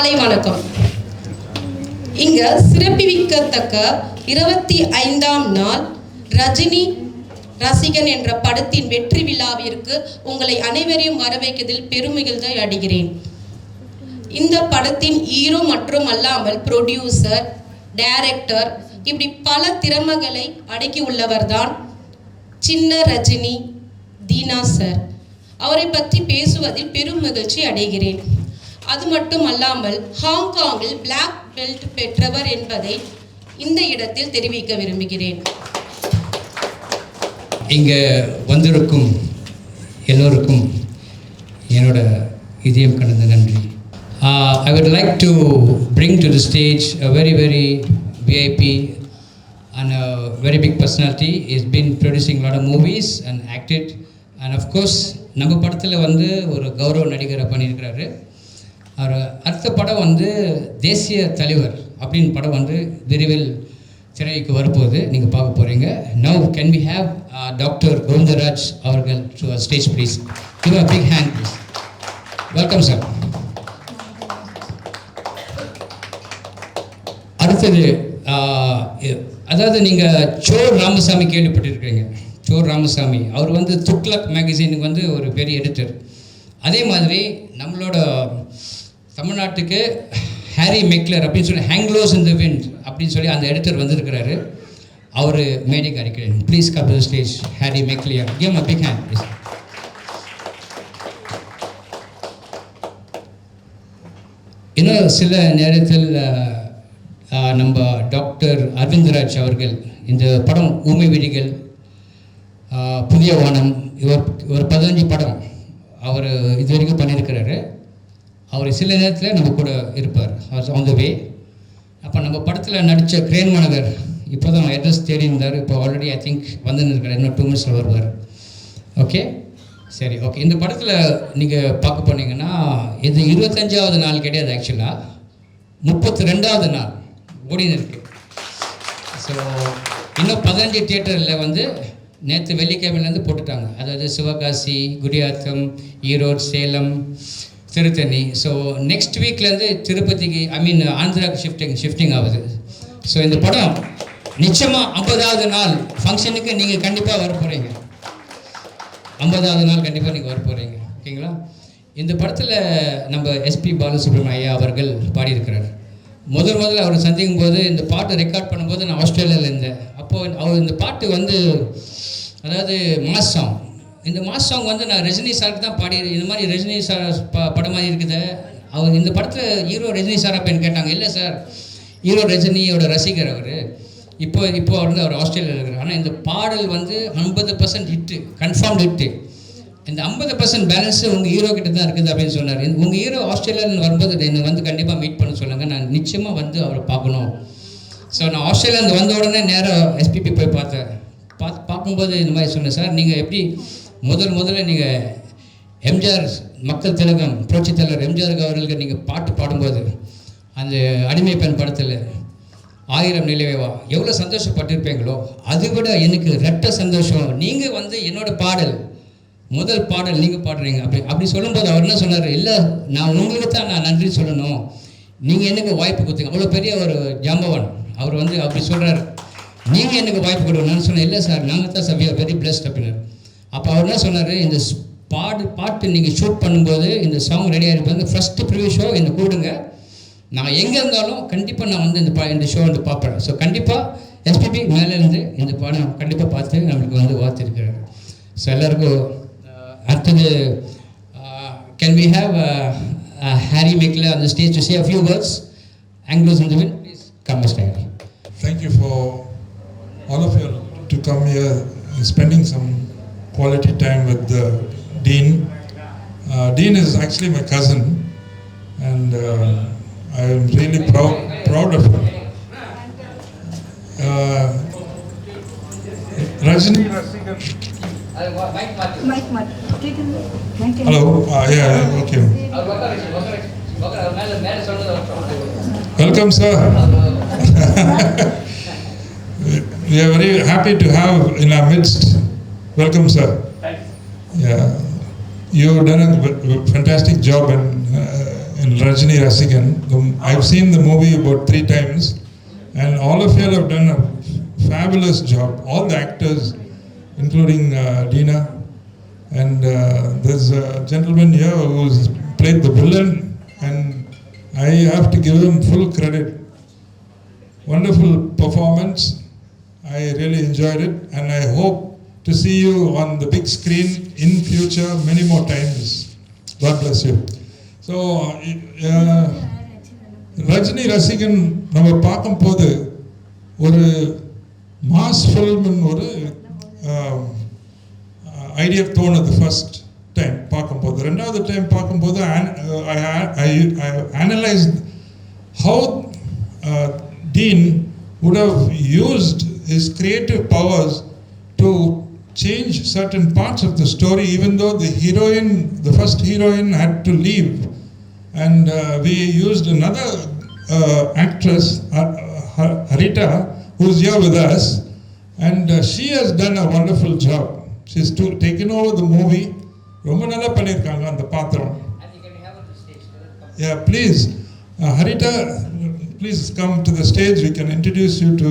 காலை வணக்கம். இங்க சிறப்பிக்கத்தக்க இருபத்தி ஐந்தாம் நாள் ரஜினி ரசிகன் என்ற படத்தின் வெற்றி விழாவிற்கு உங்களை அனைவரையும் வரவேற்கதில் பெருமிகிழ்ச்சி அடைகிறேன். இந்த படத்தின் ஹீரோ மற்றும் அல்லாமல் ப்ரொடியூசர் டைரக்டர் இப்படி பல திறமைகளை அடக்கி உள்ளவர்தான் சின்ன ரஜினி தீனா சார் அவரை பற்றி பேசுவதில் பெரும் மகிழ்ச்சி அடைகிறேன். அது மட்டும் அல்லாமல் ஹாங்காங்கில் பிளாக் பெல்ட் பெற்றவர் என்பதை இந்த இடத்தில் தெரிவிக்க விரும்புகிறேன். இங்கே வந்திருக்கும் எல்லோருக்கும் என்னோட இதயம் கடந்த நன்றி. I would like to bring to the stage a very very VIP and a very big personality. Is been producing a lot of movies and acted. And of course நம்ம படத்தில் வந்து ஒரு கௌரவ நடிகரை பண்ணியிருக்கிறாரு. அவர் அடுத்த படம் வந்து தேசிய தலைவர் அப்படின்னு படம் வந்து விரைவில் திரைக்கு வரப்போகுது. நீங்கள் பார்க்க போகிறீங்க now can we have doctor Govindaraj அவர்கள் to stage please give a big hand please welcome sir அடுத்தது uh, அதாவது நீங்கள் சோர் ராமசாமி கேள்விப்பட்டிருக்கிறீங்க. சோர் ராமசாமி. அவர் வந்து துக்லக் மேகசினுக்கு வந்து ஒரு பெரிய எடிட்டர் அதே மாதிரி நம்மளோட தமிழ்நாட்டுக்கு ஹாரி மெக்லர் அப்படின்னு சொல்லி ஹேங்லோஸ் இன் த விண்ட் அப்படின்னு சொல்லி அந்த எடிட்டர் வந்திருக்கிறாரு. அவர் மேடைக்கு அறிக்கிறேன் please come to stage Harry McLear came a big hand please இன்னும் சில நேரத்தில் நம்ம டாக்டர் அரவிந்தராஜ் அவர்கள் இந்த படம் ஊமை விழிகள் புதிய வானம் இவர் ஒரு பதினஞ்சு படம் அவர் இது வரைக்கும் பண்ணியிருக்கிறாரு. அவர் சில நேரத்தில் நம்ம கூட இருப்பார். ஆன் த வே அப்போ நம்ம படத்தில் நடித்த கிரேன் மனகர் இப்போ தான் அட்ரஸ் தேடி இருந்தார். இப்போ ஆல்ரெடி ஐ திங்க் வந்துன்னு இருக்கார் இன்னும் டூ மினிட்ஸில் வருவார். ஓகே சரி ஓகே இந்த படத்தில் நீங்கள் பார்க்க போனீங்கன்னா இது இருபத்தஞ்சாவது நாள் கிடையாது ஆக்சுவலாக முப்பத்தி ரெண்டாவது நாள் ஓடின்னு இருக்கு. ஸோ இன்னும் பதினஞ்சு தியேட்டரில் வந்து நேற்று வெள்ளிக்கிழமையிலேருந்து போட்டுட்டாங்க. அதாவது சிவகாசி குடியாத்தம் ஈரோடு சேலம் திருத்தணி. ஸோ நெக்ஸ்ட் வீக்லேருந்து திருப்பதிக்கு ஐ மீன் ஆந்திராவுக்கு ஷிஃப்டிங் ஷிஃப்டிங் ஆகுது. ஸோ இந்த படம் நிச்சயமாக ஐம்பதாவது நாள் ஃபங்க்ஷனுக்கு நீங்கள் கண்டிப்பாக வர போகிறீங்க ஐம்பதாவது நாள் கண்டிப்பாக நீங்கள் வர போகிறீங்க ஓகேங்களா? இந்த படத்தில் நம்ம எஸ்பி பாலசுப்ரமணிய ஐயா அவர்கள் பாடியிருக்கிறார். முதல் முதல்ல அவர் சந்திக்கும் போது இந்த பாட்டை ரெக்கார்ட் பண்ணும்போது நான் ஆஸ்திரேலியாவில் இருந்தேன். அப்போது அவர் இந்த பாட்டு வந்து அதாவது மாஸ் சாங் இந்த மாஸ் சாங் வந்து நான் ரஜினி சாருக்கு தான் பாடி இந்த மாதிரி ரஜினி சார் ப படம் மாதிரி இருக்குது. அவர் இந்த படத்தில் ஹீரோ ரஜினி சார் அப்படின்னு கேட்டாங்க. இல்லை சார் ஹீரோ ரஜினியோட ரசிகர் அவர். இப்போ இப்போ வந்து அவர் ஆஸ்திரேலியாவில் இருக்கிறார். ஆனால் இந்த பாடல் வந்து ஐம்பது பர்சன்ட் ஹிட்டு கன்ஃபார்ம் ஹிட்டு இந்த ஐம்பது பர்சன்ட் பேலன்ஸு உங்கள் ஹீரோ கிட்ட தான் இருக்குது அப்படின்னு சொன்னார். உங்கள் ஹீரோ ஆஸ்திரேலியாவில் வரும்போது என்னை வந்து கண்டிப்பாக மீட் பண்ண சொல்லுங்கள் நான் நிச்சயமாக வந்து அவரை பார்க்கணும். ஸோ நான் ஆஸ்திரேலியாவில் வந்த உடனே நேராக எஸ்பிபி போய் பார்த்தேன். பார்த்து பார்க்கும்போது இந்த மாதிரி சொன்னேன். சார் நீங்கள் எப்படி முதல் முதல்ல நீங்கள் எம்ஜிஆர் மக்கள் திலகம் புரட்சித் தலைவர் எம்ஜிஆர் அவர்களுக்கு நீங்கள் பாட்டு பாடும்போது அந்த அடிமை பெண் படத்தில் ஆயிரம் நிலவேவா எவ்வளோ சந்தோஷப்பட்டிருப்பீங்களோ அதை விட எனக்கு ரெட்ட சந்தோஷம். நீங்கள் வந்து என்னோட பாடல் முதல் பாடல் நீங்கள் பாடுறீங்க. அப்படி அப்படி சொல்லும்போது அவர் என்ன சொன்னார்? இல்லை நான் உங்களுக்கு தான் நான் நன்றி சொல்லணும். நீங்கள் எனக்கு வாய்ப்பு கொடுத்தீங்க. அவ்வளோ பெரிய ஒரு ஜாம்பவான். அவர் வந்து அப்படி சொல்கிறார் நீங்கள் எனக்கு வாய்ப்பு கொடுங்க நான் சொன்னேன். இல்லை சார் நாங்கள் தான் சார் வெரி பிளஸ்ட் அப்படின்னாரு. அப்போ அவர் என்ன சொன்னார்? இந்த ஸ்- பாடு பாட்டு நீங்கள் ஷூட் பண்ணும்போது இந்த சாங் ரெடி இருப்பாங்க ஃபஸ்ட்டு ப்ரிவியூ ஷோ என்னை கூடுங்க. நான் எங்கே இருந்தாலும் கண்டிப்பாக நான் வந்து இந்த பா இந்த ஷோ வந்து பார்ப்பேன். ஸோ கண்டிப்பாக எஸ்பிபி மேலேருந்து இந்த பாடம் கண்டிப்பாக பார்த்து நம்மளுக்கு வந்து வார்த்திருக்கிறாரு ஸோ எல்லாருக்கும் அடுத்தது can we have Harry Mackil அந்த stage to say a few words ஆங்கிலோஸ் இந்த will please come style thank you for all of your to come here spending some quality time with the Dean. Uh, Dean is actually my cousin, and uh, I am really proud proud of him. Uh, Rajini, hello. Uh, yeah, okay. Welcome, sir. we are very happy to have in our midst. Welcome, sir. Yeah, you've done a, fantastic job in uh, in Rajini Rasigan. I've seen the movie about three times, and all of you have done a fabulous job. All the actors, including uh, Dina, and uh, there's a gentleman here who's played the villain, and I have to give him full credit. Wonderful performance. I really enjoyed it, and I hope to see you on the big screen in future many more times. God bless you. So, uh, Rajini ரசிகன் நம்ம பார்க்கும்போது ஒரு mass ஃபில்ம்னு ஒரு idea தோணுது first time பார்க்கும்போது ரெண்டாவது time பார்க்கும்போது analyse how teen would have used his creative powers to change certain parts of the story, even though the heroine, the first heroine, had to leave. And uh, we used another uh, actress, uh, uh, Harita, who's here with us, and uh, she has done a wonderful job. She's to, taken over the movie. ரொம்ப நல்லா பண்ணியிருக்காங்க அந்த பாத்திரம் Yeah, please. Uh, Harita, please come to the stage. We can introduce you to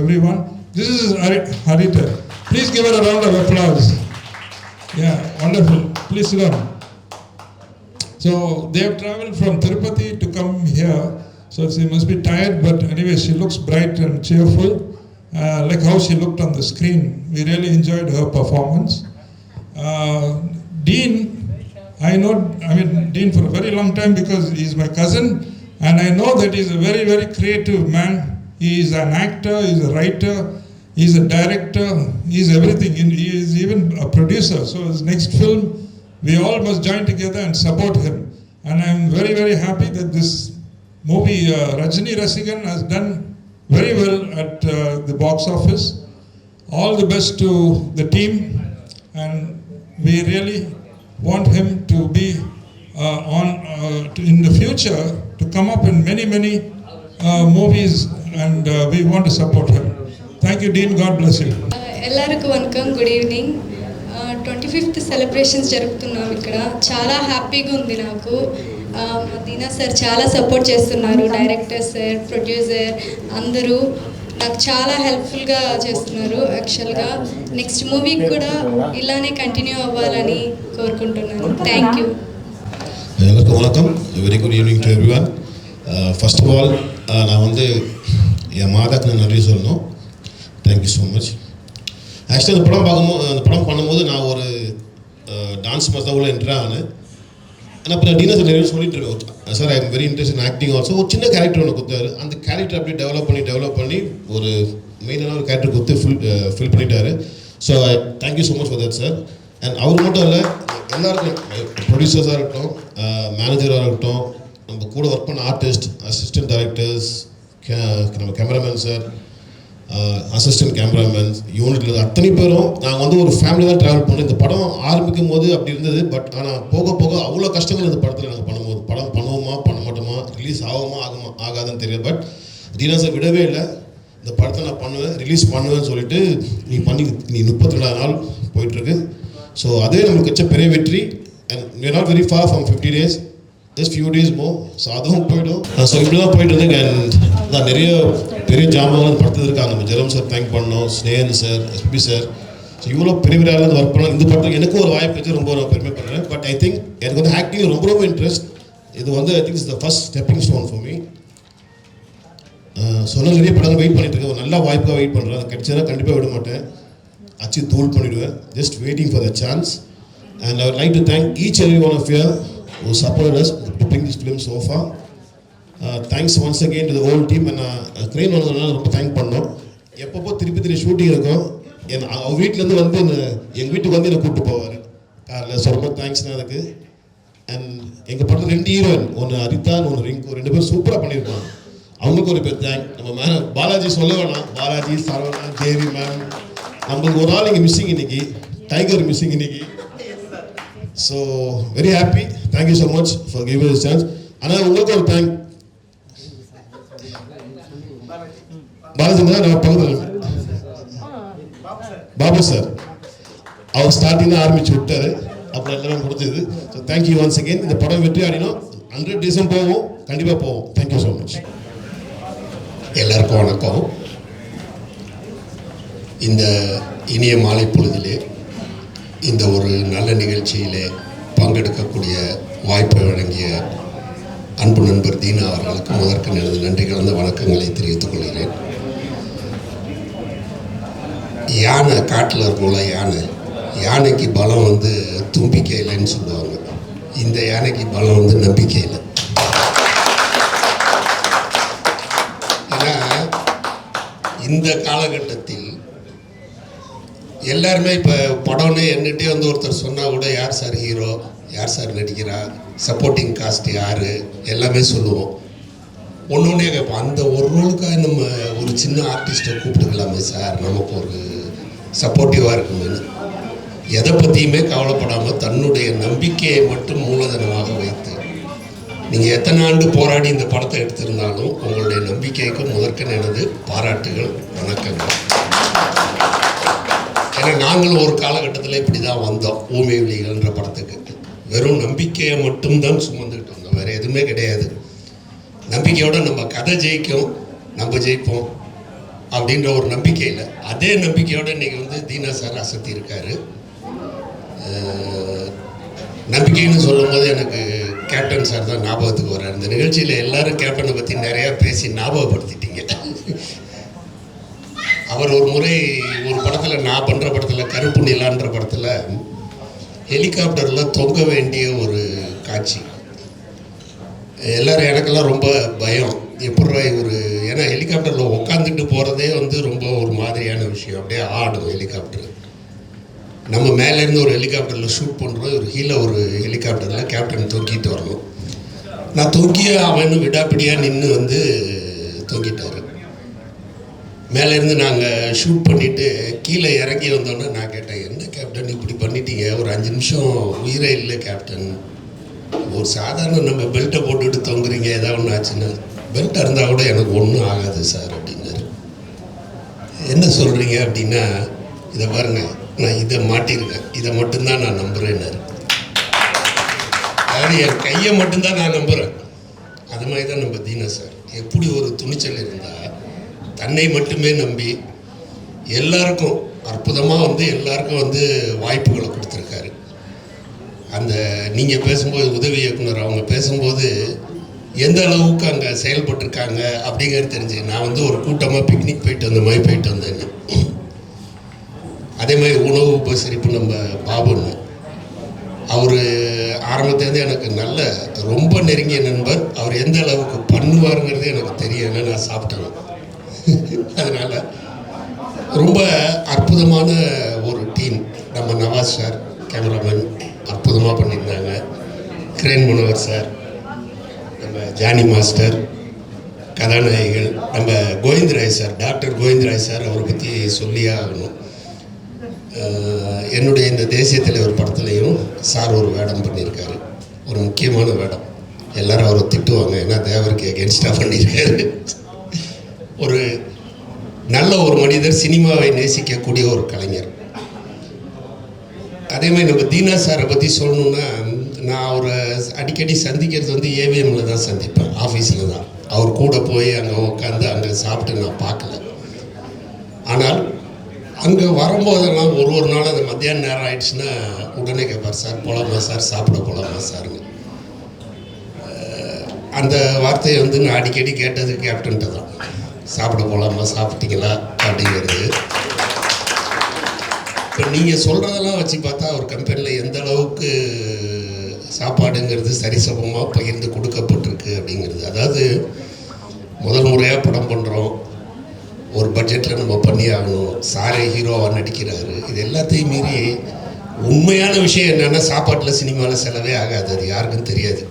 everyone. This is Hari- Harita. Please give her a round of applause. Yeah, wonderful. Please sit down. So they have traveled from Tirupati to come here. So she must be tired, but anyway, she looks bright and cheerful, uh, like how she looked on the screen. We really enjoyed her performance. Uh, Dean, I know, I mean, Dean for a very long time because he's my cousin, and I know that he's a very, very creative man. He is an actor, he's a writer, he's a director, he's everything. He is even a producer. So his next film, we all must join together and support him. And I'm very, very happy that this movie, uh, Rajini Rasigan, has done very well at uh, the box office. All the best to the team, and we really want him to be uh, on uh, to, in the future to come up in many, many uh, movies, and uh, we want to support him. Thank you Deen God bless you எல்லாருக்கும் வணக்கம் good evening twenty fifth celebrations జరుపుతున్నాం ఇక్కడ. చాలా హ్యాపీగా ఉంది నాకు. Um, Dheena sir చాలా support చేస్తున్నారు director sir producer అందరూ నాకు చాలా హెల్ప్ఫుల్గా చేస్తున్నారు యాక్చువల్గా నెక్స్ట్ మూవీ కూడా ఇలానే కంటిన్యూ అవ్వాలని కోరుకుంటున్నాను. థ్యాంక్ యూ எல்லாருக்கும் வணக்கம் very good evening to everyone first of all நான் வந்து என் மாதாக்கு தேங்க்யூ ஸோ மச் ஆக்சுவலாக அந்த படம் பார்க்கும்போது அந்த படம் பண்ணும்போது நான் ஒரு டான்ஸ் மாஸ்டர் உள்ள என்ட்ரு ஆனேன். ஆனால் அப்புறம் டீனர் சார் சொல்லிட்டு இருக்கேன் sir I am very interest in acting also ஒரு சின்ன கேரக்டர் ஒன்று கொடுத்தாரு. அந்த கேரக்டர் அப்படியே டெவலப் பண்ணி டெவலப் பண்ணி ஒரு மெயினான ஒரு கேரக்டர் கொடுத்து ஃபில் ஃபில் பண்ணிட்டாரு. So thank you so much for that sir and அவர் மட்டும் இல்லை எல்லாருக்கும் ப்ரொடியூசர்ஸாக இருக்கட்டும் மேனேஜராக இருக்கட்டும் நம்ம கூட ஒர்க் பண்ண ஆர்டிஸ்ட் அசிஸ்டன்ட் டைரக்டர்ஸ் நம்ம கேமராமேன் சார் அசிஸ்டன்ட் கேமராமேன் யூனிட்ல அத்தனை பேரும் நாங்கள் வந்து ஒரு ஃபேமிலி தான் ட்ராவல் பண்ணோம். இந்த படம் ஆரம்பிக்கும் போது அப்படி இருந்தது. பட் ஆனால் போக போக அவ்வளோ கஷ்டங்கள் இந்த படத்தில் நாங்கள் பண்ணும்போது. படம் பண்ணுவோமா பண்ண மாட்டோமா ரிலீஸ் ஆகுமா ஆகுமா ஆகாதுன்னு தெரியாது பட் தீனா சார் விடவே இல்லை. இந்த படத்தை நான் பண்ணுவேன் ரிலீஸ் பண்ணுவேன்னு சொல்லிட்டு நீ பண்ணி நீ முப்பத்தி ரெண்டாவது நாள் போயிட்டுருக்கு ஸோ அதே நம்மளுக்கு வச்ச பெரிய வெற்றி. And you not very far from fifty days just few days more so அதுவும் போயிடும். ஸோ இப்படி தான் போயிட்டு இருந்தேன் அண்ட் நான் நிறைய பெரிய ஜாமான் படத்தில் இருக்காங்க நம்ம ஜெரம் சார் தேங்க் பண்ணோம். ஸ்னேன் சார் எஸ்பி சார். ஸோ இவ்வளோ பெரிய பெரிய ஆளுங்க ஒர்க் பண்ணலாம் இந்த படத்துக்கு எனக்கும் ஒரு வாய்ப்பு வச்சு ரொம்ப பெருமை பெருமைப்படுறேன் பட் ஐ திங்க் எனக்கு வந்து ஆக்டிங் ரொம்ப ரொம்ப இன்ட்ரெஸ்ட் இது வந்து I think is the first stepping stone for me சொன்ன நிறைய படங்கள் வெயிட் பண்ணிட்டு இருக்கேன். ஒரு நல்ல வாய்ப்பாக வெயிட் பண்ணுறேன் அது கிடைச்சதுனா கண்டிப்பாக விட மாட்டேன். அச்சு தூள் பண்ணிவிடுவேன் just waiting for the chance and I like to thank each every one of your ஒரு support to bring this film so far. Uh, thanks once again to the whole team and uh, crane வந்ததுனால ரொம்ப thank பண்ணோம். எப்பப்போ திருப்பி திருப்பி shooting இருக்கும் என் அவ வீட்டிலேருந்து வந்து என்ன எங்கள் வீட்டுக்கு வந்து என்னை கூப்பிட்டு போவார். காரில் ஸோ ரொம்ப தேங்க்ஸ்ண்ணா அதுக்கு அண்ட் எங்கள் படத்தில் ரெண்டு ஹீரோயின் ஒன்று அரிதான் ஒன்று ரிங்கு ரெண்டு பேரும் சூப்பராக பண்ணியிருப்பாங்க அவங்களுக்கு ஒரு பேர் தேங்க் நம்ம மேலே பாலாஜி சொல்ல வேணாம். பாலாஜி சரவணா தேவி மேம் நம்மளுக்கு ஒரு ஆள் இங்கே மிஸ்ஸிங் இன்னைக்கு. டைகர் மிஸ்ஸிங் இன்னைக்கு. So very happy thank you so much for give this chance ஆனால் உங்களுக்கு ஒரு தேங்க் பாலாஜி நான் பக்கத்தில் பாபு சார் அவர் ஸ்டார்டிங் தான் ஆரம்பிச்சு விட்டாரு. அப்புறம் எல்லாமே முடிஞ்சது. ஸோ தேங்க்யூ ஒன்ஸ் அகெயின் இந்த படம் வெற்றி ஆடினோம் ஹண்ட்ரட் டேஸும் போவோம். கண்டிப்பாக போவோம். தேங்க்யூ ஸோ மச் எல்லாருக்கும் வணக்கம். இந்த இனிய மாலை பொழுதிலே இந்த ஒரு நல்ல நிகழ்ச்சியிலே பங்கெடுக்கக்கூடிய வாய்ப்பை வழங்கிய அன்பு நண்பர் தீனா அவர்களுக்கு முதற்கு எனது நன்றி கலந்த வணக்கங்களை தெரிவித்துக் கொள்கிறேன். யானை காட்டில் இருக்கும்ல யானை. யானைக்கு பலம் வந்து தும்பிக்கை இல்லைன்னு சொல்லுவாங்க. இந்த யானைக்கு பலம் வந்து நம்பிக்கை இல்லை. ஏன்னா இந்த காலகட்டத்தில் எல்லாருமே இப்போ படம்னு என்னட்டே வந்து ஒருத்தர் சொன்னால் கூட யார் சார் ஹீரோ யார் சார் நடிக்கிறா சப்போர்ட்டிங் காஸ்ட் யார்? எல்லாமே சொல்லுவோம். ஒன்று ஒன்றே கேட்போம் அந்த ஒரு ரோலுக்காக நம்ம ஒரு சின்ன ஆர்டிஸ்ட்டை கூப்பிட்டுக்கலாமே சார். நமக்கு ஒரு சப்போர்ட்டிவாக இருக்குமேனு எதை பற்றியுமே கவலைப்படாமல் தன்னுடைய நம்பிக்கையை மட்டும் மூலதனமாக வைத்து. நீங்கள் எத்தனை ஆண்டு போராடி இந்த படத்தை எடுத்திருந்தாலும் உங்களுடைய நம்பிக்கைக்கு முதற்கன் எனது பாராட்டுகள் வணக்கங்கள். ஆனால் நாங்களும் ஒரு காலகட்டத்தில் இப்படி தான் வந்தோம். ஊமை விழிகள்ன்ற படத்துக்கு. வெறும் நம்பிக்கையை மட்டும்தான் சுமந்துக்கிட்டு வந்தோம். வேறு எதுவுமே கிடையாது. நம்பிக்கையோடு நம்ம கதை ஜெயிக்கும் நம்ம ஜெயிப்போம் அப்படின்ற ஒரு நம்பிக்கையில் அதே நம்பிக்கையோடு இன்னைக்கு வந்து தீனா சார் அசத்தி இருக்கார். நம்பிக்கைன்னு சொல்லும்போது எனக்கு கேப்டன் சார் தான் ஞாபகத்துக்கு வர்றார். இந்த நிகழ்ச்சியில் எல்லாரும் கேப்டனை பற்றி நிறையா பேசி ஞாபகப்படுத்தி அவர் ஒரு முறை ஒரு படத்தில் நான் பண்ணுற படத்தில் கருப்பு நிலான்ற படத்தில் ஹெலிகாப்டரில் தொங்க வேண்டிய ஒரு காட்சி. எல்லோரும் எனக்கெல்லாம் ரொம்ப பயம். எப்படி இவர் ஏன்னா ஹெலிகாப்டரில் உட்காந்துட்டு போகிறதே வந்து ரொம்ப ஒரு மாதிரியான விஷயம். அப்படியே ஆடும் ஹெலிகாப்டர். நம்ம மேலேருந்து ஒரு ஹெலிகாப்டரில் ஷூட் பண்ணுறோம் ஒரு கீழே ஒரு ஹெலிகாப்டரில் கேப்டன் தூக்கிட்டு வரணும். நான் தூக்கியே அவன் விடாப்பிடியாக நின்று வந்து தொங்கிட்டாரு. மேலேருந்து நாங்கள் ஷூட் பண்ணிவிட்டு கீழே இறங்கி வந்தோன்னே நான் கேட்டேன் என்ன கேப்டன் இப்படி பண்ணிட்டீங்க. ஒரு அஞ்சு நிமிஷம் உயிரே இல்லை கேப்டன் ஒரு சாதாரண நம்ம பெல்ட்டை போட்டுட்டு தொங்குறீங்க ஏதாவது ஒன்று ஆச்சுன்னா பெல்ட் இருந்தால் கூட எனக்கு ஒன்றும் ஆகாது சார் அப்படின்னாரு. என்ன சொல்கிறீங்க அப்படின்னா இதை பாருங்கள் நான் இதை மாட்டியிருக்கேன் இதை மட்டும்தான் நான் நம்புகிறேன்னாரு அதாவது என் கையை மட்டும்தான் நான் நம்புகிறேன் அது மாதிரி தான் நம்ம தீனா சார் எப்படி ஒரு துணிச்சல் இருந்தால் தன்னை மட்டுமே நம்பி எல்லாருக்கும் அற்புதமாக வந்து எல்லாருக்கும் வந்து வாய்ப்புகளை கொடுத்துருக்காரு. அந்த நீங்கள் பேசும்போது உதவி இயக்குனர் அவங்க பேசும்போது எந்த அளவுக்கு அங்கே செயல்பட்டிருக்காங்க அப்படிங்கிறது தெரிஞ்சு நான் வந்து ஒரு கூட்டமாக பிக்னிக் போயிட்டு வந்த மாதிரி போயிட்டு வந்தேன் அதே மாதிரி உணவு உபசரிப்பு நம்ம பாபுன்னு. அவர் ஆரம்பத்திலேருந்து எனக்கு நல்ல ரொம்ப நெருங்கிய நண்பர். அவர் எந்த அளவுக்கு பண்ணுவாருங்கிறது எனக்கு தெரியும். ஏன்னா நான் சாப்பிட்டேன் அதனால் ரொம்ப அற்புதமான ஒரு டீம். நம்ம நவாஸ் சார் கேமராமேன் அற்புதமாக பண்ணியிருந்தாங்க. கிரேன் முனவர் சார் நம்ம ஜானி மாஸ்டர் கதாநாயகிகள் நம்ம Govindaraj sir doctor Govindaraj sir அவரை பற்றி சொல்லியே ஆகணும். என்னுடைய இந்த தேசிய தலைவர் படத்துலையும் சார் ஒரு வேடம் பண்ணியிருக்காரு. ஒரு முக்கியமான வேடம். எல்லாரும் அவரை திட்டுவாங்க. ஏன்னா தேவருக்கு எகென்ஸ்டாக பண்ணியிருக்காரு? ஒரு நல்ல ஒரு மனிதர் சினிமாவை நேசிக்கக்கூடிய ஒரு கலைஞர். அதே மாதிரி நம்ம தீனா சாரை பற்றி சொல்லணுன்னா நான் அவரை அடிக்கடி சந்திக்கிறது வந்து ஏவிஎம்ல தான் சந்திப்பேன் ஆஃபீஸில் தான். அவர் கூட போய் அங்கே உட்காந்து அங்கே சாப்பிட்டு நான் பார்க்கல. ஆனால் அங்கே வரும்போதெல்லாம் ஒரு ஒரு நாள் அந்த மத்தியான நேரம் ஆயிடுச்சுன்னா உடனே கேட்பார் சார் போலாமா சார்? சாப்பிட போலாமா சார்னு. அந்த வார்த்தையை வந்து நான் அடிக்கடி கேட்டது கேப்டன்ட்டு தான். சாப்பிட போகலாமா சாப்பிட்டீங்களா? அப்படிங்கிறது. இப்போ நீங்கள் சொல்கிறதெல்லாம் வச்சு பார்த்தா அவர் கம்பெனியில் எந்த அளவுக்கு சாப்பாடுங்கிறது சரிசமமாக பகிர்ந்து கொடுக்கப்பட்டிருக்கு அப்படிங்கிறது. அதாவது முதல் முறையாக படம் பண்ணுறோம் ஒரு பட்ஜெட்டில் நம்ம பண்ணி ஆகணும். சாரே ஹீரோவாக நடிக்கிறாரு. இது எல்லாத்தையும் மீறி உண்மையான விஷயம் என்னென்னா சாப்பாட்டில் சினிமாவில் செலவே ஆகாது. அது யாருக்கும் தெரியாது.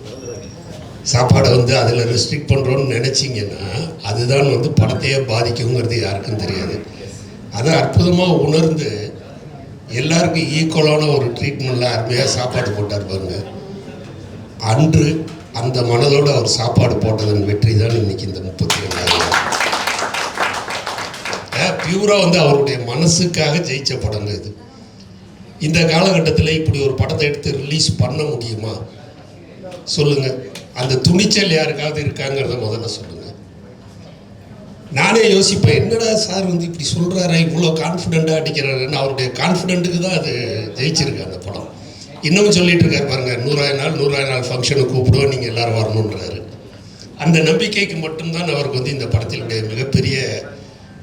சாப்பாடை வந்து அதில் ரெஸ்ட்ரிக்ட் பண்ணுறோன்னு நினச்சிங்கன்னா அதுதான் வந்து படத்தையே பாதிக்குங்கிறது யாருக்கும் தெரியாது. அதை அற்புதமாக உணர்ந்து எல்லாருக்கும் ஈக்குவலான ஒரு ட்ரீட்மெண்ட்டில் அருமையாக சாப்பாடு போட்டார் பாருங்க. அன்று அந்த மனதோடு அவர் சாப்பாடு போட்டதன் வெற்றி தான் இன்னைக்கு இந்த முப்பத்தி ரெண்டாயிரம் பியூராக வந்து அவருடைய மனசுக்காக ஜெயிச்ச படம் இது. இந்த காலகட்டத்தில் இப்படி ஒரு படத்தை எடுத்து ரிலீஸ் பண்ண முடியுமா? சொல்லுங்கள் அந்த துணிச்சல் யாருக்காவது இருக்காங்கிறத முதல்ல சொல்லுங்கள் நானே யோசிப்பேன் என்னடா சார் வந்து இப்படி சொல்கிறாரு இவ்வளோ கான்ஃபிடெண்ட்டாக அடிக்கிறாருன்னு. அவருடைய கான்ஃபிடென்ட்டுக்கு தான் அது ஜெயிச்சிருக்கு அந்த படம். இன்னமும் சொல்லிட்டு இருக்காரு பாருங்க நூறாயிரம் நாள் நூறாயிரம் நாள் ஃபங்க்ஷனுக்கு கூப்பிடுவோம் நீங்கள் எல்லாரும் வரணுன்றாரு அந்த நம்பிக்கைக்கு மட்டும்தான் அவருக்கு வந்து இந்த படத்தினுடைய மிகப்பெரிய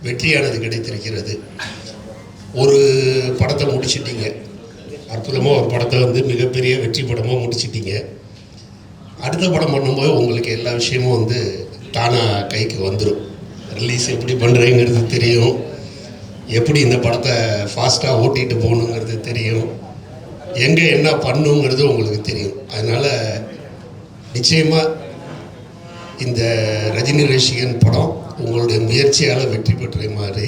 வெற்றியானது கிடைத்திருக்கிறது. ஒரு படத்தை முடிச்சிட்டீங்க. அற்புதமாக ஒரு படத்தை வந்து மிகப்பெரிய வெற்றி படமாக முடிச்சிட்டீங்க. அடுத்த படம் பண்ணும்போது உங்களுக்கு எல்லா விஷயமும் வந்து தானாக கைக்கு வந்துடும் ரிலீஸ் எப்படி பண்ணுறீங்கிறது தெரியும். எப்படி இந்த படத்தை ஃபாஸ்ட்டாக ஓட்டிகிட்டு போகணுங்கிறது தெரியும். எங்கே என்ன பண்ணுங்கிறது உங்களுக்கு தெரியும். அதனால் நிச்சயமாக இந்த ரஜினி ரசிகன் படம் உங்களுடைய முயற்சியால் வெற்றி பெற்ற மாதிரி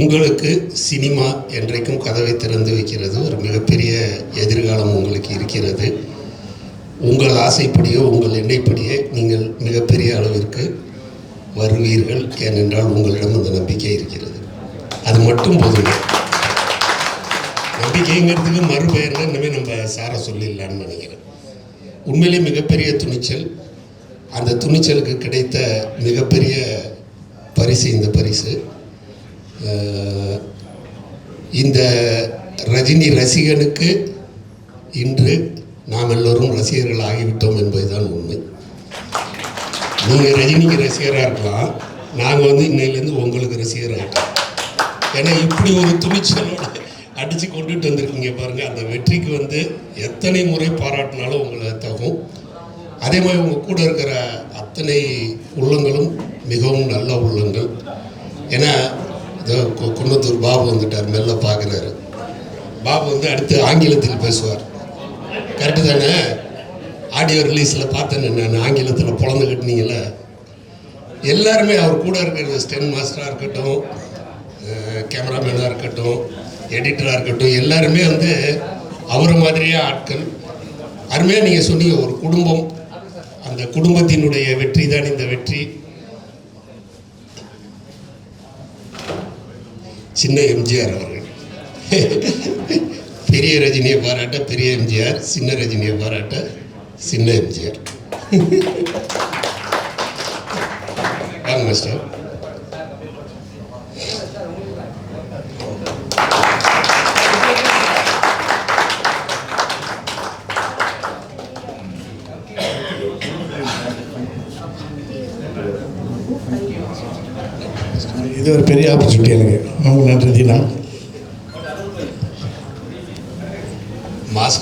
உங்களுக்கு சினிமா என்றைக்கும் கதவை திறந்து வைக்கிறது. ஒரு மிகப்பெரிய எதிர்காலம் உங்களுக்கு இருக்கிறது. உங்கள் ஆசைப்படியோ உங்கள் எண்ணெய்ப்படியே நீங்கள் மிகப்பெரிய அளவிற்கு வருவீர்கள் ஏனென்றால் உங்களிடம் அந்த நம்பிக்கை இருக்கிறது. அது மட்டும் போதும். நம்பிக்கைங்கிறதுக்கு மறுபெயரில் இனிமேல் நம்ம சார சொல்லிடலான்னு நினைக்கிறேன். உண்மையிலே மிகப்பெரிய துணிச்சல் அந்த துணிச்சலுக்கு கிடைத்த மிகப்பெரிய பரிசு இந்த பரிசு. இந்த ரஜினி ரசிகனுக்கு இன்று நாம் எல்லோரும் ரசிகர்கள் ஆகிவிட்டோம் என்பதுதான் உண்மை. நீங்கள் ரஜினிக்கு ரசிகராக இருக்கலாம். நாங்கள் வந்து இன்னையிலேருந்து உங்களுக்கு ரசிகராக இருக்கோம். ஏன்னா இப்படி ஒரு துணிச்சலோட அடித்து கொண்டுட்டு வந்திருக்கீங்க பாருங்கள் அந்த வெற்றிக்கு வந்து எத்தனை முறை பாராட்டினாலும் உங்களை தகும். அதே மாதிரி உங்கள் கூட இருக்கிற அத்தனை உள்ளங்களும் மிகவும் நல்ல உள்ளங்கள். ஏன்னா இதோ கு- குன்னத்தூர் பாபு வந்துட்டார் மெல்ல பார்க்குறாரு. பாபு வந்து அடுத்து ஆங்கிலத்தில் பேசுவார். கரெக்டு தானே? ஆடியோ ரிலீஸில் பார்த்தேன் நான். ஆங்கிலத்தில் பிறந்து கட்டினீங்கள எல்லாருமே அவர் கூட இருக்கிறது ஸ்டென் மாஸ்டராக இருக்கட்டும் கேமராமேனாக இருக்கட்டும் எடிட்டராக இருக்கட்டும் எல்லாருமே வந்து அவரை மாதிரியே ஆட்கள். அருமையாக நீங்கள் சொன்னீங்க ஒரு குடும்பம். அந்த குடும்பத்தினுடைய வெற்றி தான் இந்த வெற்றி. சின்ன எம்ஜிஆர் அவர்கள். பெரிய ரஜினியை பாராட்ட பெரிய எம்ஜிஆர் சின்ன ரஜினியை பாராட்ட சின்ன எம்ஜிஆர். வாங்க மாஸ்டர் இது ஒரு பெரிய ஆப்பர்ச்சுனிட்டி எனக்கு. ரொம்ப நன்றி தீனா.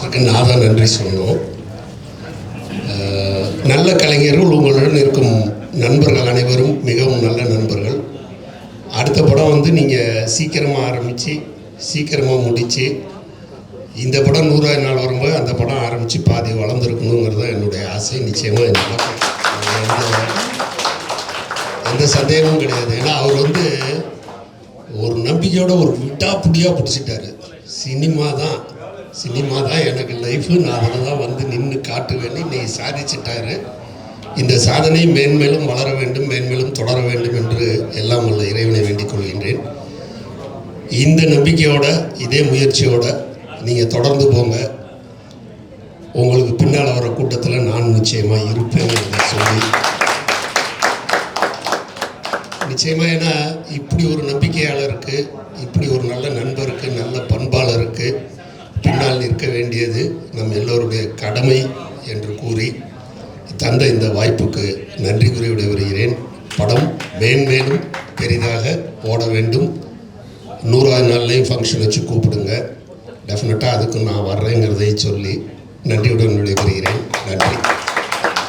மாஸ்டருக்கு நான் தான் நன்றி சொல்லணும். நல்ல கலைஞர்கள் உங்களுடன் இருக்கும் நண்பர்கள் அனைவரும் மிகவும் நல்ல நண்பர்கள். அடுத்த படம் வந்து நீங்கள் சீக்கிரமாக ஆரம்பித்து சீக்கிரமாக முடித்து இந்த படம் நூறாயிரம் நாள் வரும்போது அந்த படம் ஆரம்பித்து பாதி வளர்ந்துருக்கணுங்கிறது தான் என்னுடைய ஆசை. நிச்சயமாக நடக்கும் எந்த சந்தேகமும் கிடையாது. ஏன்னா அவர் வந்து ஒரு நம்பிக்கையோட ஒரு விட்டா புடியாக பிடிச்சிட்டாரு. சினிமா தான். சினிமா தான் எனக்கு லைஃபு நான் அதில் தான் வந்து நின்று காட்டுவேன்னு இன்னைக்கு சாதிச்சிட்டாரு. இந்த சாதனை மேன்மேலும் வளர வேண்டும் மேன்மேலும் தொடர வேண்டும் என்று எல்லாம் உள்ள இறைவனை வேண்டிக் கொள்கின்றேன். இந்த நம்பிக்கையோட இதே முயற்சியோட நீங்கள் தொடர்ந்து போங்க. உங்களுக்கு பின்னால் வர கூட்டத்தில் நான் நிச்சயமாக இருப்பேன் சொல்லி. நிச்சயமாக ஏன்னா இப்படி ஒரு நம்பிக்கையாளருக்கு இப்படி ஒரு நல்ல நண்பருக்கு நல்ல பண்பாளருக்கு பின்னால் நிற்க வேண்டியது நம் எல்லோருடைய கடமை என்று கூறி தந்த இந்த வாய்ப்புக்கு நன்றி கூறி விடைபெறுகிறேன். படம் மேன்மேலும் பெரிதாக ஓட வேண்டும். நூறாவது நாள்லையும் ஃபங்க்ஷன் வச்சு கூப்பிடுங்க. டெஃபினட்டாக அதுக்கு நான் வர்றேங்கிறதை சொல்லி நன்றியுடன் விடைபெறுகிறேன். நன்றி.